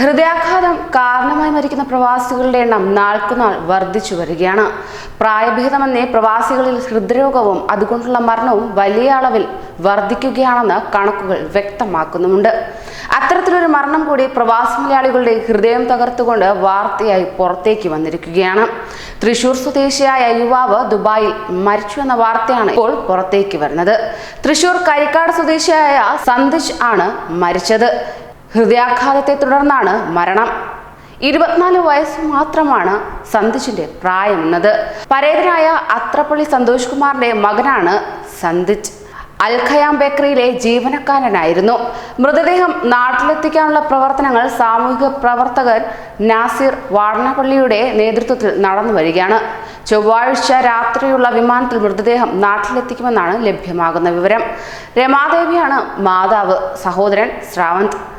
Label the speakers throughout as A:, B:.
A: ഹൃദയാഘാതം കാരണമായി മരിക്കുന്ന പ്രവാസികളുടെ എണ്ണം നാൾക്കുനാൾ വർദ്ധിച്ചു വരികയാണ്. പ്രായഭേദമെന്നേ പ്രവാസികളിൽ ഹൃദ്രോഗവും അതുകൊണ്ടുള്ള മരണവും വലിയ അളവിൽ വർദ്ധിക്കുകയാണെന്ന് കണക്കുകൾ വ്യക്തമാക്കുന്നുമുണ്ട്. അത്തരത്തിലൊരു മരണം കൂടി പ്രവാസി മലയാളികളുടെ ഹൃദയം തകർത്തുകൊണ്ട് വാർത്തയായി പുറത്തേക്ക് വന്നിരിക്കുകയാണ്. തൃശൂർ സ്വദേശിയായ യുവാവ് ദുബായിൽ മരിച്ചു എന്ന വാർത്തയാണ് ഇപ്പോൾ പുറത്തേക്ക് വരുന്നത്. തൃശൂർ കരിക്കാട് സ്വദേശിയായ സന്ദിഷ് ആണ് മരിച്ചത്. ഹൃദയാഘാതത്തെ തുടർന്നാണ് മരണം. ഇരുപത്തിനാല് വയസ്സ് മാത്രമാണ് സന്ദിഷിന്റെ പ്രായമെന്നത് പരേതനായ അത്രപ്പള്ളി സന്തോഷ് കുമാറിന്റെ മകനാണ് സന്ദിച്ച് അൽഖയാം ബേക്കറിയിലെ ജീവനക്കാരനായിരുന്നു. മൃതദേഹം നാട്ടിലെത്തിക്കാനുള്ള പ്രവർത്തനങ്ങൾ സാമൂഹിക പ്രവർത്തകൻ നാസിർ വാടനപ്പള്ളിയുടെ നേതൃത്വത്തിൽ നടന്നു വരികയാണ്. ചൊവ്വാഴ്ച രാത്രിയുള്ള വിമാനത്തിൽ മൃതദേഹം നാട്ടിലെത്തിക്കുമെന്നാണ് ലഭ്യമാകുന്ന വിവരം. രമാദേവിയാണ് മാതാവ് സഹോദരൻ ശ്രാവന്ത്.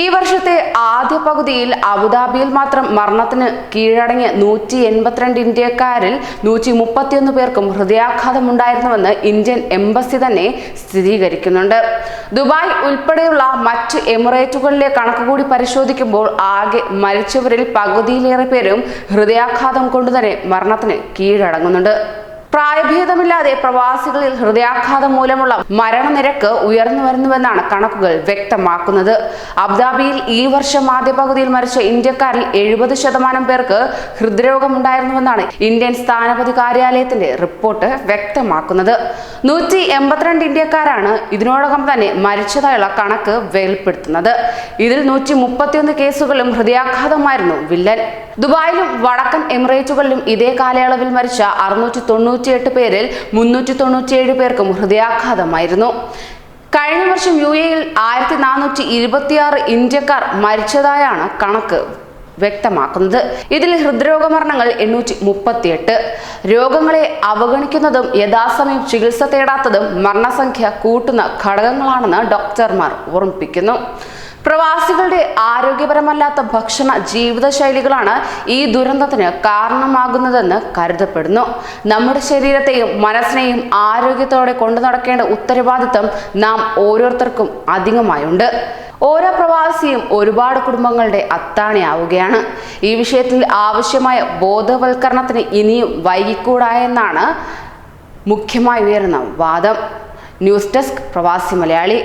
A: ഈ വർഷത്തെ ആദ്യ പകുതിയിൽ അബുദാബിയിൽ മാത്രം മരണത്തിന് കീഴടങ്ങിയ നൂറ്റി എൺപത്തിരണ്ട് ഇന്ത്യക്കാരിൽ നൂറ്റി മുപ്പത്തിയൊന്ന് പേർക്കും ഹൃദയാഘാതമുണ്ടായിരുന്നുവെന്ന് ഇന്ത്യൻ എംബസി തന്നെ സ്ഥിരീകരിക്കുന്നുണ്ട്. ദുബായ് ഉൾപ്പെടെയുള്ള മറ്റ് എമിറേറ്റുകളിലെ കണക്ക് കൂടി പരിശോധിക്കുമ്പോൾ ആകെ മരിച്ചവരിൽ പകുതിയിലേറെ പേരും ഹൃദയാഘാതം കൊണ്ടുതന്നെ മരണത്തിന് കീഴടങ്ങുന്നുണ്ട്. പ്രായഭേദമില്ലാതെ പ്രവാസികളിൽ ഹൃദയാഘാതം മൂലമുള്ള മരണനിരക്ക് ഉയർന്നു വരുന്നുവെന്നാണ് കണക്കുകൾ വ്യക്തമാക്കുന്നത്. അബുദാബിയിൽ ഈ വർഷം ആദ്യ പകുതിയിൽ മരിച്ച ഇന്ത്യക്കാരിൽ എഴുപത് ശതമാനം പേർക്ക് ഹൃദ്രോഗമുണ്ടായിരുന്നുവെന്നാണ് ഇന്ത്യൻ സ്ഥാനപതി കാര്യാലയത്തിന്റെ റിപ്പോർട്ട് വ്യക്തമാക്കുന്നത്. നൂറ്റി എൺപത്തിരണ്ട് ഇന്ത്യക്കാരാണ് ഇതിനോടകം തന്നെ മരിച്ചതായുള്ള കണക്ക് വെളിപ്പെടുത്തുന്നത്. ഇതിൽ നൂറ്റി മുപ്പത്തിയൊന്ന് കേസുകളും ഹൃദയാഘാതമായിരുന്നു വില്ലൻ. ദുബായിലും വടക്കൻ എമിറേറ്റുകളിലും ഇതേ കാലയളവിൽ മരിച്ച അറുന്നൂറ്റി തൊണ്ണൂറ്റിയെട്ട് പേരിൽ മുന്നൂറ്റി തൊണ്ണൂറ്റിയേഴ് പേർക്കും ഹൃദയാഘാതമായിരുന്നു. കഴിഞ്ഞ വർഷം യു എയിൽ ആയിരത്തി നാനൂറ്റി ഇരുപത്തിയാറ് ഇന്ത്യക്കാർ മരിച്ചതായാണ് കണക്ക് വ്യക്തമാക്കുന്നത്. ഇതിൽ ഹൃദ്രോഗ മരണങ്ങൾ എണ്ണൂറ്റി മുപ്പത്തിയെട്ട് രോഗങ്ങളെ അവഗണിക്കുന്നതും യഥാസമയം ചികിത്സ തേടാത്തതും മരണസംഖ്യ കൂട്ടുന്ന ഘടകങ്ങളാണെന്ന് ഡോക്ടർമാർ ഓർമ്മിപ്പിക്കുന്നു. പ്രവാസികളുടെ ആരോഗ്യപരമല്ലാത്ത ഭക്ഷണ ജീവിതശൈലികളാണ് ഈ ദുരന്തത്തിന് കാരണമാകുന്നതെന്ന് കരുതപ്പെടുന്നു. നമ്മുടെ ശരീരത്തെയും മനസ്സിനെയും ആരോഗ്യത്തോടെ കൊണ്ടു നടക്കേണ്ട ഉത്തരവാദിത്തം നാം ഓരോരുത്തർക്കും അധികമായുണ്ട്. ഓരോ പ്രവാസിയും ഒരുപാട് കുടുംബങ്ങളുടെ അത്താണിയാവുകയാണ്. ഈ വിഷയത്തിൽ ആവശ്യമായ ബോധവൽക്കരണത്തിന് ഇനിയും വൈകിക്കൂടായെന്നാണ് മുഖ്യമായി ഉയരുന്ന വാദം. ന്യൂസ് ഡെസ്ക് പ്രവാസി മലയാളി.